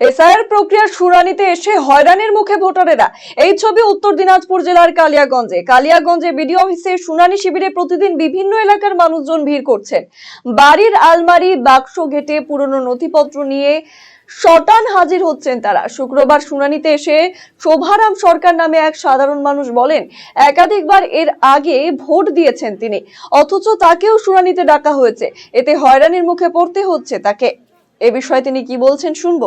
SIR প্রক্রিয়ার শুনানিতে এসে হয়রানির মুখে ভোটারেরা। এই ছবি উত্তর দিনাজপুর জেলার কালিয়াগঞ্জে। কালিয়াগঞ্জে বিডিও অফিসে শুনানি শিবিরে প্রতিদিন বিভিন্ন এলাকার মানুষজন ভিড় করছেন। বাড়ির আলমারি, বাক্স ঘেটে পুরনো নথিপত্র নিয়ে শটান হাজির হচ্ছেন তারা। শুক্রবার শুনানিতে এসে শোভারাম সরকার নামে এক সাধারণ মানুষ বলেন, একাধিকবার এর আগে ভোট দিয়েছেন তিনি। অথচ তাকেও শুনানিতে ডাকা হয়েছে। এতে হয়রানির মুখে পড়তে হচ্ছে তাকে। এ বিষয়ে তিনি কি বলছেন শুনব।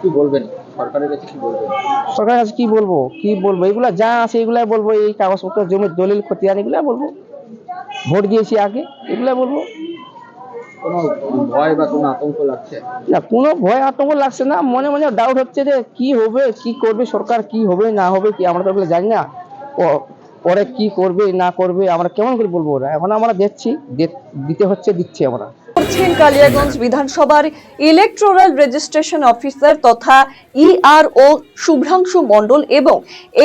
কি বলবেন? সরকারের কাছে কি বলবেন? সরকারের কাছে কি বলব? কি বলব? এগুলা যা আছে এগুলাই বলব। এই কাগজপত্র জমির দলিল খতিয়ান এগুলা বলব। ভোট দিয়েছি আগে এগুলা বলব। কোনো ভয় বা কোনো আতঙ্ক লাগছে? না কোনো ভয় আতঙ্ক লাগছে না। মনে মনে ডাউট হচ্ছে যে কি হবে কি করবে সরকার কি হবে না হবে কি? আমরা তো এগুলো জানি না। পরে কি করবে না করবে আমরা কেমন করে বলব ওরা? এখন আমরা দেখছি দিতে হচ্ছে দিচ্ছি আমরা। করছেন কালিয়াগঞ্জ বিধানসভার ইলেকট্রাল রেজিস্ট্রেশন অফিসার তথা ইআরও শুভ্রাংশু মণ্ডল এবং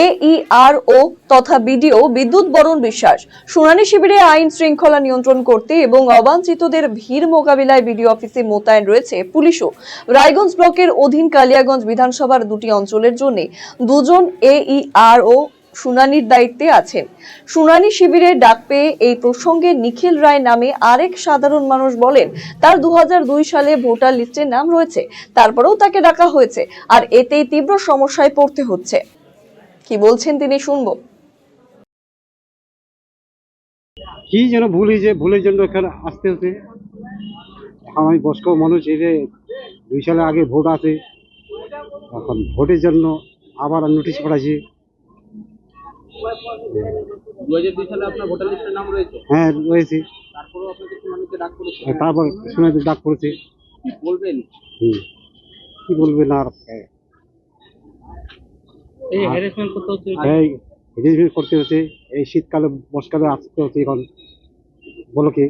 এইআরও তথা বিডিও বিদ্যুৎ বরণ বিশ্বাস। শুনানি শিবিরে আইন শৃঙ্খলা নিয়ন্ত্রণ করতে এবং অবাঞ্ছিতদের ভিড় মোকাবিলায় বিডিও অফিসে মোতায়েন রয়েছে পুলিশও। রায়গঞ্জ ব্লকের অধীন কালিয়াগঞ্জ বিধানসভার দুটি অঞ্চলের জন্য দুজন এইআরও শুনানির দায়িত্বে আছেন। শুনানি শিবিরে ডাক পেয়ে এই প্রসঙ্গে নিখিল রায় নামে আরেক সাধারণ মানুষ বলেন, তার দু হাজার দুই সালে ভোটার লিস্টে নাম রয়েছে, তারপরেও তাকে ডাকা হয়েছে, আর এতেই তীব্র সমস্যায় পড়তে হচ্ছে। কি বলছেন তিনি শুনব। কি যেন ভুল হয়েছে ভুলের জন্য এখানে আসতে হচ্ছে। আমি বয়স্ক মানুষ এই যে দুই সালে আগে ভোট আছে এখন ভোটের জন্য আবার নোটিশ পাঠাচ্ছি দু হাজার দুই সালে আপনার ভোটার লিস্টের নাম রয়েছে হ্যাঁ রয়েছে। তারপরেও আপনাকে শুনানিতে ডাক করেছে তারপর শুনে ডাক পড়েছে কি বলবেন? হুম। কি বলবেন আর এই হ্যারাসমেন্ট করতে হচ্ছে। এই রিজমেন্ট করতে হচ্ছে এই শীতকালে বর্ষাকালে আসতে হচ্ছে এখন বলো কি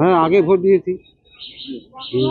হ্যাঁ আগে ভোট দিয়েছি। হুম।